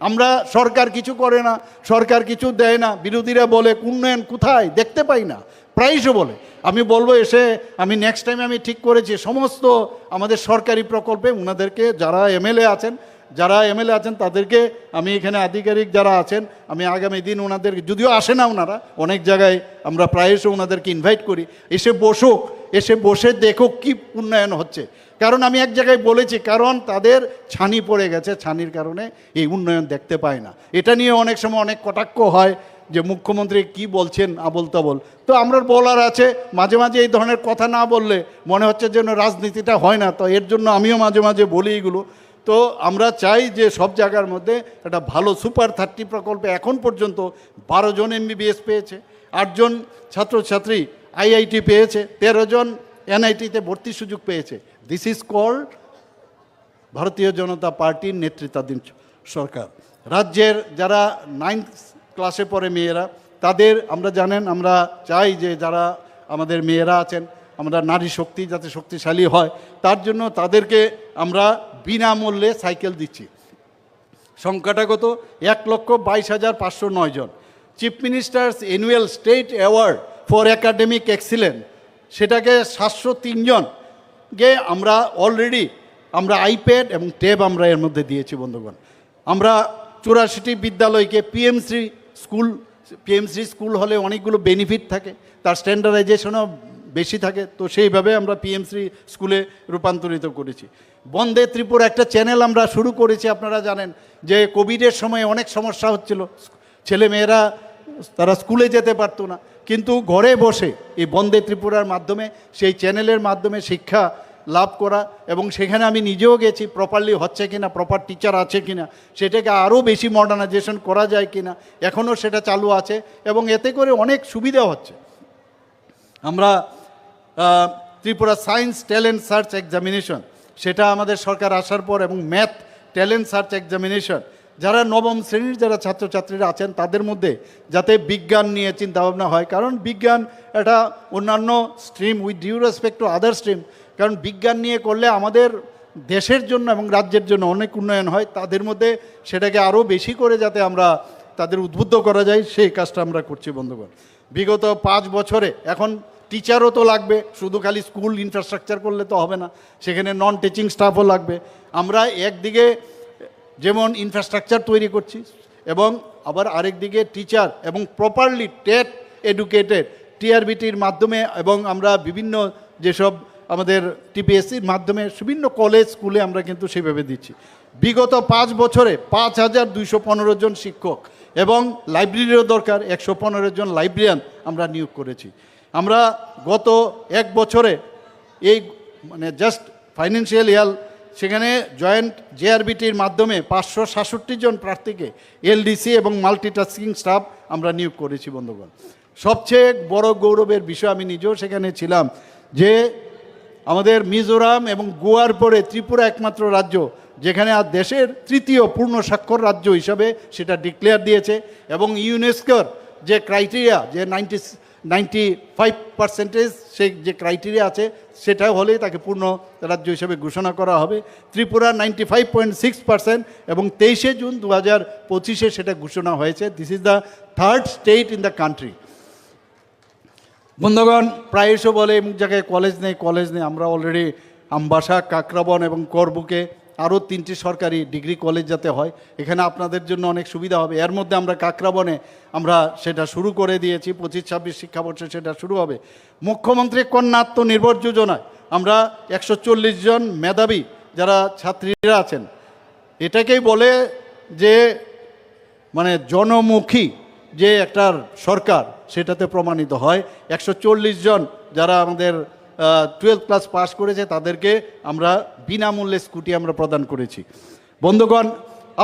আমরা সরকার কিছু করে না, সরকার কিছু দেয় না। বিরোধীরা বলে, উন্নয়ন কোথায়? দেখতে পাই না। প্রায়শই বলে। আমি বলব এসে, আমি নেক্সট টাইম আমি ঠিক করেছি, সমস্ত আমাদের সরকারি প্রকল্পে ওনাদেরকে যারা এমএলএ আছেন, যারা এমএলএ আছেন, তাদেরকে আমি এখানে আধিকারিক যারা আছেন, আমি আগামী দিন ওনাদের যদিও আসে না ওনারা অনেক জায়গায় আমরা প্রায়শই ওনাদেরকে ইনভাইট করি। এসে বসুক। এসে বসে দেখো কি উন্নয়ন হচ্ছে। কারণ আমি এক জায়গায় বলেছি, কারণ তাদের ছানি পড়ে গেছে, ছানির কারণে এই উন্নয়ন দেখতে পায় না। এটা নিয়ে অনেক সময় অনেক কটাক্ষ হয় যে মুখ্যমন্ত্রী কি বলছেন আবল তাবল তো আমরা বলার আছে, মাঝে মাঝে এই ধরনের কথা না বললে মনে হচ্ছে যেন রাজনীতিটা হয় না। তো এর জন্য আমিও মাঝে মাঝে বলি এগুলো। তো আমরা চাই যে সব জায়গার মধ্যে একটা ভালো সুপার থার্টি প্রকল্পে এখন পর্যন্ত বারো জন এমবিবিএস পেয়েছে, আটজন ছাত্রছাত্রী আইআইটি পেয়েছে, তেরো জন এনআইটিতে ভর্তির সুযোগ পেয়েছে। দিস ইজ কল্ড ভারতীয় জনতা পার্টির নেতৃত্বাধীন সরকার। রাজ্যের যারা নাইন্থ ক্লাসে পড়ে মেয়েরা, তাদের আমরা জানেন, আমরা চাই যে যারা আমাদের মেয়েরা আছেন, আমরা নারী শক্তি যাতে শক্তিশালী হয়, তার জন্য তাদেরকে আমরা বিনামূল্যে সাইকেল দিচ্ছি। সংখ্যাটা কত এক লক্ষ বাইশ হাজার পাঁচশো নয় জন। Chief ministers annual state award for academic excellent. সেটাকে সাতশো তিনজন গে আমরা অলরেডি আমরা আইপ্যাড এবং ট্যাব আমরা এর মধ্যে দিয়েছি, বন্ধুগণ। আমরা চুরাশিটি বিদ্যালয়কে পিএমসি স্কুল পিএমসি স্কুল হলে অনেকগুলো বেনিফিট থাকে, তার স্ট্যান্ডার্ডাইজেশনও বেশি থাকে, তো সেইভাবে আমরা পিএমসি স্কুলে রূপান্তরিত করেছি। বন্দে ত্রিপুরা একটা চ্যানেল আমরা শুরু করেছি, আপনারা জানেন যে কোভিডের সময় অনেক সমস্যা হচ্ছিল। ছেলে মেয়েরা তারা স্কুলে যেতে পারতো না কিন্তু ঘরে বসে এই বন্দে ত্রিপুরার মাধ্যমে, সেই চ্যানেলের মাধ্যমে শিক্ষা লাভ করা এবং সেখানে আমি নিজেও গেছি প্রপারলি হচ্ছে কিনা প্রপার টিচার আছে কিনা, সেটাকে আরও বেশি মডার্নাইজেশন করা যায় কিনা, এখনও সেটা চালু আছে এবং এতে করে অনেক সুবিধা হচ্ছে। আমরা Tripura science talent search examination, সেটা আমাদের সরকার আসার পর এবং ম্যাথ ট্যালেন্ট সার্চ এক্সামিনেশন যারা নবম শ্রেণির যারা ছাত্রছাত্রীরা আছেন, তাদের মধ্যে যাতে বিজ্ঞান নিয়ে চিন্তাভাবনা হয়। কারণ বিজ্ঞান এটা অন্যান্য stream with due respect to other stream. কারণ বিজ্ঞান নিয়ে করলে আমাদের দেশের জন্য এবং রাজ্যের জন্য অনেক উন্নয়ন হয়। তাদের মধ্যে সেটাকে আরও বেশি করে যাতে আমরা তাদের উদ্বুদ্ধ করা যায়, সেই কাজটা আমরা করছি বন্ধুগণ। বিগত পাঁচ বছরে এখন টিচারও তো লাগবে, শুধু খালি স্কুল ইনফ্রাস্ট্রাকচার করলে তো হবে না। সেখানে নন টিচিং স্টাফও লাগবে। আমরা একদিকে যেমন ইনফ্রাস্ট্রাকচার তৈরি করছি এবং আবার আরেক দিকে টিচার এবং প্রপারলি টেট এডুকেটেড টিআরবিটির মাধ্যমে এবং আমরা বিভিন্ন যেসব আমাদের টিপিএসসির মাধ্যমে বিভিন্ন কলেজ স্কুলে আমরা কিন্তু সেভাবে দিচ্ছি। বিগত পাঁচ বছরে পাঁচ হাজার দুইশো পনেরো জন শিক্ষক এবং লাইব্রেরিরও দরকার, একশো পনেরো জন লাইব্রেরিয়ান আমরা নিয়োগ করেছি। আমরা গত এক বছরে এই মানে জাস্ট ফাইন্যান্সিয়াল ইয়ার সেখানে জয়েন্ট জেআরবিটির মাধ্যমে পাঁচশো সাতষট্টি জন প্রার্থীকে এলডিসি এবং মাল্টিটাস্কিং স্টাফ আমরা নিয়োগ করেছি, বন্ধুগণ। সবচেয়ে বড় গৌরবের বিষয় আমি নিজেও সেখানে ছিলাম যে আমাদের মিজোরাম এবং গোয়ার পরে ত্রিপুরা একমাত্র রাজ্য যেখানে আর দেশের তৃতীয় পূর্ণ স্বাক্ষর রাজ্য হিসাবে সেটা ডিক্লেয়ার দিয়েছে এবং ইউনেস্কোর যে ক্রাইটেরিয়া যে নাইনটি নাইনটি ফাইভ পার্সেন্টেজ সেই যে ক্রাইটেরিয়া আছে সেটা হলেই তাকে পূর্ণ রাজ্য হিসেবে ঘোষণা করা হবে। Tripura ninety five point six percent এবং তেইশে জুন দু হাজার পঁচিশে সেটা ঘোষণা হয়েছে। This is the third state in the country বন্ধুগণ প্রায়শ বলে এমুক জায়গায় কলেজ নেই কলেজ নেই। আমরা অলরেডি আমবাসা কাকরাবন এবং করবুকে আরও তিনটি সরকারি ডিগ্রি কলেজ যাতে হয়, এখানে আপনাদের জন্য অনেক সুবিধা হবে। এর মধ্যে আমরা কাকরাবনে আমরা সেটা শুরু করে দিয়েছি, পঁচিশ, ছাব্বিশ শিক্ষাবর্ষে সেটা শুরু হবে। মুখ্যমন্ত্রী কন্যা আত্মনির্ভর যোজনায় আমরা একশো চল্লিশ জন মেধাবী যারা ছাত্রীরা আছেন, এটাকেই বলে যে মানে জনমুখী যে একটা সরকার, সেটাতে প্রমাণিত হয়। একশো চল্লিশ জন যারা আমাদের টুয়েলভ ক্লাস পাস করেছে, তাদেরকে আমরা বিনামূল্যে স্কুটি আমরা প্রদান করেছি। বন্ধুগণ,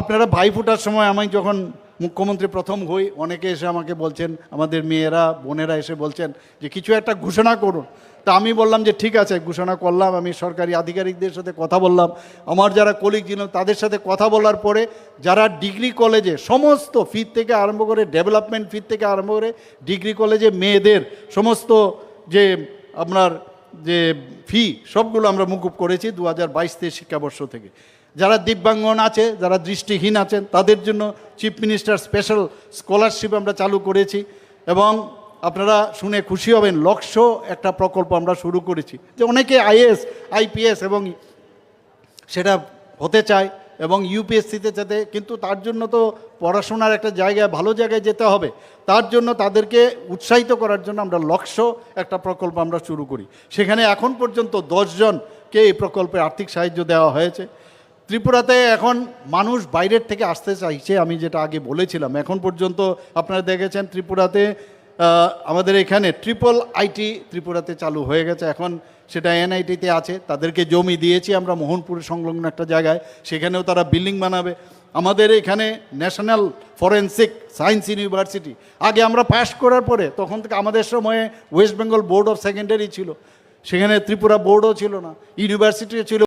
আপনারা ভাইফোঁটার সময় আমি যখন মুখ্যমন্ত্রী প্রথম হই, অনেকে এসে আমাকে বলছেন, আমাদের মেয়েরা, বোনেরা এসে বলছেন যে, কিছু একটা ঘোষণা করুন। তা আমি বললাম যে, ঠিক আছে, ঘোষণা করলাম, আমি সরকারি আধিকারিকদের সাথে কথা বললাম। আমার যারা কলিগ ছিল তাদের সাথে কথা বলার পরে যারা ডিগ্রি কলেজে সমস্ত ফি থেকে আরম্ভ করে ডেভেলপমেন্ট ফি থেকে আরম্ভ করে ডিগ্রি কলেজে মেয়েদের, সমস্ত যে, আপনার যে ফি সবগুলো আমরা মুকুব করেছি দু হাজার বাইশ তেইশ শিক্ষাবর্ষ থেকে। যারা দিব্যাঙ্গন আছে, যারা দৃষ্টিহীন আছেন, তাদের জন্য চিফ মিনিস্টার স্পেশাল স্কলারশিপ আমরা চালু করেছি এবং আপনারা শুনে খুশি হবেন লক্ষ্য একটা প্রকল্প আমরা শুরু করেছি। যে অনেকে আইএস আইপিএস এবং সেটা হতে চায় এবং ইউপিএসসিতে যেতে, কিন্তু তার জন্য তো পড়াশোনার একটা জায়গায় ভালো জায়গায় যেতে হবে। তার জন্য তাদেরকে উৎসাহিত করার জন্য আমরা লক্ষ্য একটা প্রকল্প আমরা শুরু করি। সেখানে এখন পর্যন্ত দশজনকে এই প্রকল্পে আর্থিক সাহায্য দেওয়া হয়েছে। ত্রিপুরাতে এখন মানুষ বাইরের থেকে আসতে চাইছে, আমি যেটা আগে বলেছিলাম। এখন পর্যন্ত আপনারা দেখেছেন ত্রিপুরাতে আমাদের এখানে ট্রিপল আইটি ত্রিপুরাতে চালু হয়ে গেছে। এখন সেটা এনআইটিতে আছে, তাদেরকে জমি দিয়েছি আমরা, মোহনপুর সংলগ্ন একটা জায়গায়, সেখানেও তারা বিল্ডিং বানাবে। আমাদের এখানে ন্যাশনাল ফরেন্সিক সায়েন্স ইউনিভার্সিটি, আগে আমরা পাশ করার পরে, তখন থেকে আমাদের সময়ে West Bengal board of secondary ছিল, সেখানে ত্রিপুরা বোর্ডও ছিল না ইউনিভার্সিটিও ছিল